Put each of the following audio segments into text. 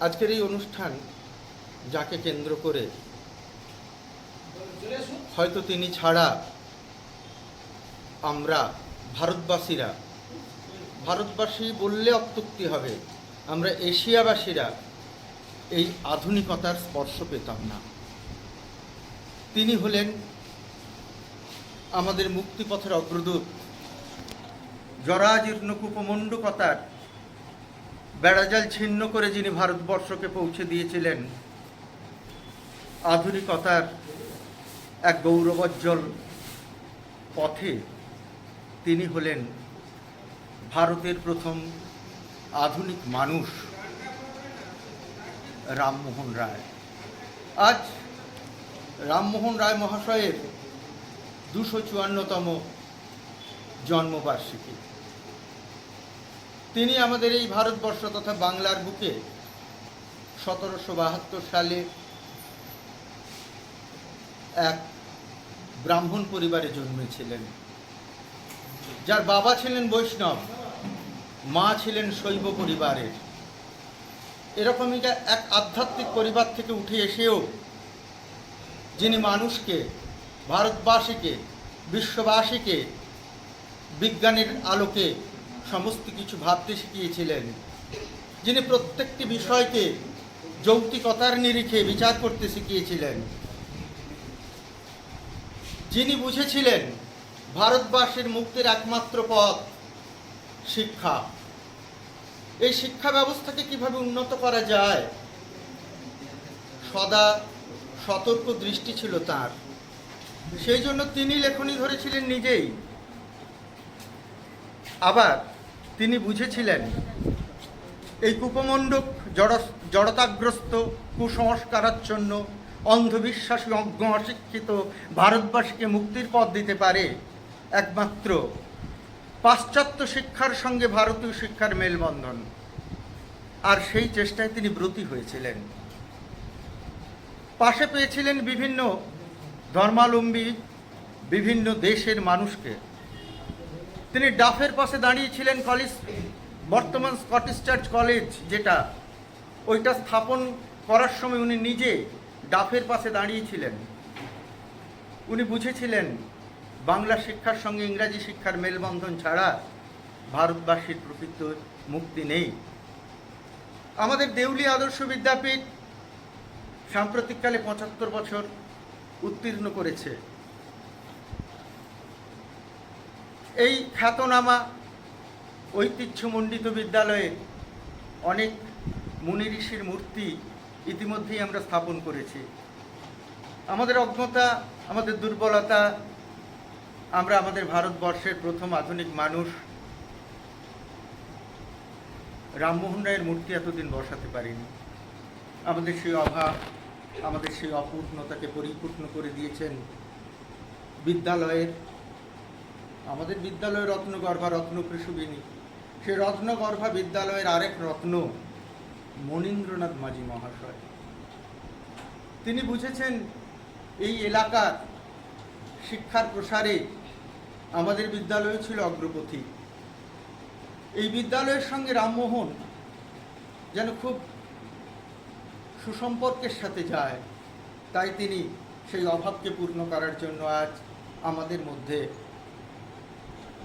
আজকের এই অনুষ্ঠান যাকে কেন্দ্র করে হয়তো তিনি ছাড়া আমরা ভারতবাসীরা, ভারতবাসী বললে অত্যুক্তি হবে, আমরা এশিয়াবাসীরা এই আধুনিকতার স্পর্শ পেতাম না। তিনি হলেন আমাদের মুক্তিপথের অগ্রদূত জরাজীর্ণ কুপমণ্ডকতার বেড়াজাল ছিন্ন করে যিনি ভারতবর্ষকে পৌঁছে দিয়েছিলেন, আধুনিকতার এক গৌরবজ্জ্বল পথে তিনি হলেন ভারতের প্রথম আধুনিক মানুষ রামমোহন রায়। আজ রামমোহন রায় মহাশয়ের দুশো চুয়ান্নতম জন্মবার্ষিকী। তিনি আমাদের এই ভারতবর্ষ তথা বাংলার বুকে সতেরোশো বাহাত্তর সালে এক ব্রাহ্মণ পরিবারে জন্মেছিলেন। যার বাবা ছিলেন বৈষ্ণব, মা ছিলেন শৈব পরিবারের। এরকমই এক আধ্যাত্মিক পরিবার থেকে উঠে এসেও যিনি মানুষকে, ভারতবাসীকে, বিশ্ববাসীকে, বিজ্ঞানের আলোকে সমস্ত কিছু ভাবতে শিখিয়েছিলেন। যিনি প্রত্যেকটি বিষয়কে যৌক্তিকতার নিরিখে বিচার করতে শিখিয়েছিলেন। যিনি বুঝেছিলেন ভারতবাসীর মুক্তির একমাত্র পথ শিক্ষা। এই শিক্ষা ব্যবস্থাকে কীভাবে উন্নত করা যায়, সদা সতর্ক দৃষ্টি ছিল তার। সেই জন্য তিনি লেখনী ধরেছিলেন নিজেই। আবার তিনি বুঝেছিলেন, এই কুপমণ্ডক জড় জড়তাগ্রস্ত কুসংস্কারাচ্ছন্ন অন্ধবিশ্বাসী অজ্ঞ অশিক্ষিত ভারতবাসীকে মুক্তির পথ দিতে পারে। একমাত্র পাশ্চাত্য শিক্ষার সঙ্গে ভারতীয় শিক্ষার মেলবন্ধন। আর সেই চেষ্টায় তিনি ব্রতী হয়েছিলেন। পাশে পেয়েছিলেন বিভিন্ন ধর্মালম্বী বিভিন্ন দেশের মানুষকে। তিনি ডাফের পাশে দাঁড়িয়েছিলেন কলেজ, বর্তমান স্কটিশ চার্চ কলেজ যেটা, ওইটা স্থাপন করার সময় উনি নিজে ডাফের পাশে দাঁড়িয়েছিলেন। উনি বুঝেছিলেন, বাংলা শিক্ষার সঙ্গে ইংরাজি শিক্ষার মেলবন্ধন ছাড়া ভারতবাসীর প্রকৃত মুক্তি নেই। আমাদের দেউলি আদর্শ বিদ্যাপীঠ সাম্প্রতিককালে পঁচাত্তর বছর উত্তীর্ণ করেছে। এই খ্যাতনামা ঐতিহ্যমণ্ডিত বিদ্যালয়ে অনেক মুনি ঋষির মূর্তি ইতিমধ্যেই আমরা স্থাপন করেছি। আমাদের অজ্ঞতা, আমাদের দুর্বলতা, আমরা আমাদের ভারতবর্ষের প্রথম আধুনিক মানুষ। রামমোহন রায়ের মূর্তি এতদিন বসাতে পারিনি। আমাদের সেই অভাব, আমাদের সেই অপূর্ণতাকে পরিপূর্ণ করে দিয়েছেন বিদ্যালয়ের আমাদের বিদ্যালয়ের রত্নগর্ভা রত্নকৃষবিনী সে রত্নগর্ভা বিদ্যালয়ের আরেক রত্ন, মনীন্দ্রনাথ মাঝি মহাশয়। তিনি বুঝেছেন, এই এলাকার শিক্ষার প্রসারে আমাদের বিদ্যালয় ছিল অগ্রপথী। এই বিদ্যালয়ের সঙ্গে রামমোহন যেন খুব সুসম্পর্কের সাথে যায়, তাই তিনি সেই অভাবকে পূর্ণ করার জন্য আজ আমাদের মধ্যে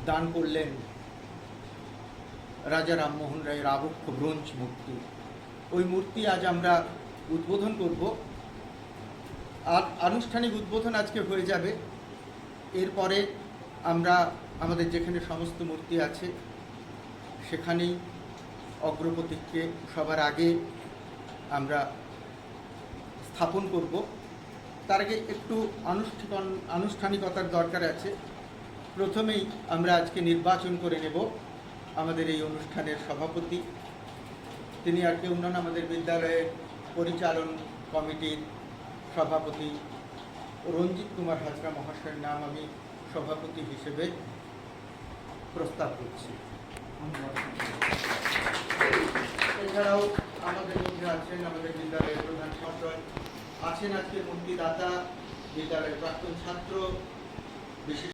দান করলেন রাজা রামমোহন রায়ের আবক্ষ ব্রোঞ্জ মূর্তি। ওই মূর্তি আজ আমরা উদ্বোধন করব। আর আনুষ্ঠানিক উদ্বোধন আজকে হয়ে যাবে। এরপরে আমরা আমাদের যেখানে সমস্ত মূর্তি আছে, সেখানেই অগ্রপতিকে সবার আগে আমরা স্থাপন করব। তার আগে একটু আনুষ্ঠিক আনুষ্ঠানিকতার দরকার আছে। প্রথমেই আমরা আজকে নির্বাচন করে নেব আমাদের এই অনুষ্ঠানের সভাপতি। তিনি আর কেউ নন, আমাদের বিদ্যালয়ের পরিচালন কমিটির সভাপতি রঞ্জিত কুমার হাজরা মহাশয়ের নাম আমি সভাপতি হিসেবে প্রস্তাব করছি। এছাড়াও আমাদের মধ্যে আছেন আমাদের বিদ্যালয়ের প্রধান শিক্ষক আছেন আজকে মূর্তিদাতা বিদ্যালয়ের প্রাক্তন ছাত্র, বিশেষ